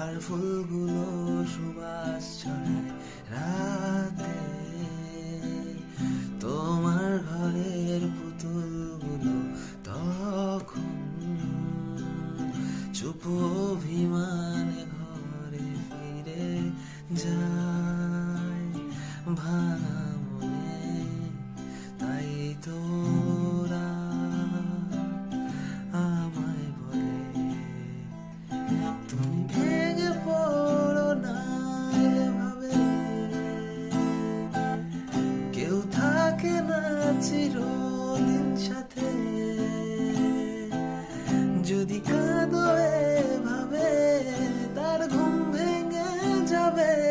আর ফুলগুলো সুবাস ছড়ায় রাতে। তোমার ঘরের পুতুলগুলো তখন চুপ অভিমানে ঘরে ফিরে যায়। ভাই চিরদিন সাথে। যদি কাঁদো এভাবে তার ঘুম ভেঙে যাবে।